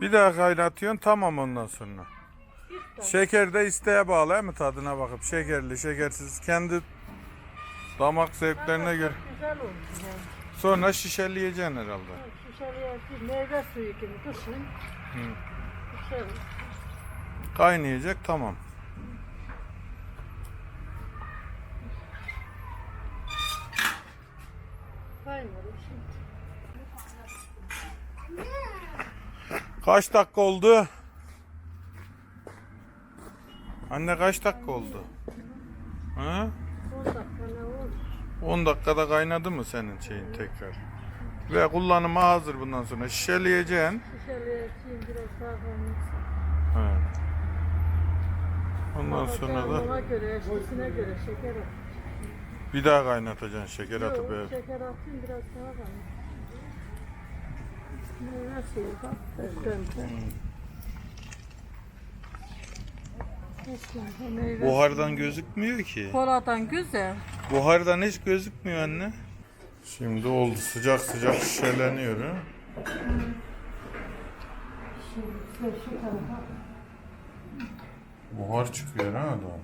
Bir daha kaynatıyorsun tamam ondan sonra. Şeker de isteğe bağlı değil mi tadına bakıp şekerli şekersiz kendi damak zevklerine göre. Güzel oldu yani. Sonra şişeleyeceksin herhalde. Şişeliye bir meyve suyu gibi kışın. Güzel. Kaynayacak tamam. Kaynadı şimdi. Kaç dakika oldu? Anne kaç dakika oldu? Ha? 10 dakika ne oldu? 10 dakikada kaynadı mı senin şeyin tekrar? Ve kullanıma hazır bundan sonra. Şişeleyeceksin. Şişeliye şimdi biraz daha kaynasın. Ha. Ondan sonra da Ona göre, eşkisine göre şeker at. bir daha kaynatacaksın şeker atıp Yok, evet. şeker atayım biraz daha kaynasın. Buhardan gözükmüyor ki. Koladan güzel. Buhardan hiç gözükmüyor anne. Şimdi oldu sıcak sıcak şişeleniyor ha. Şimdi şu tarafa Buhar çıkıyor ha da.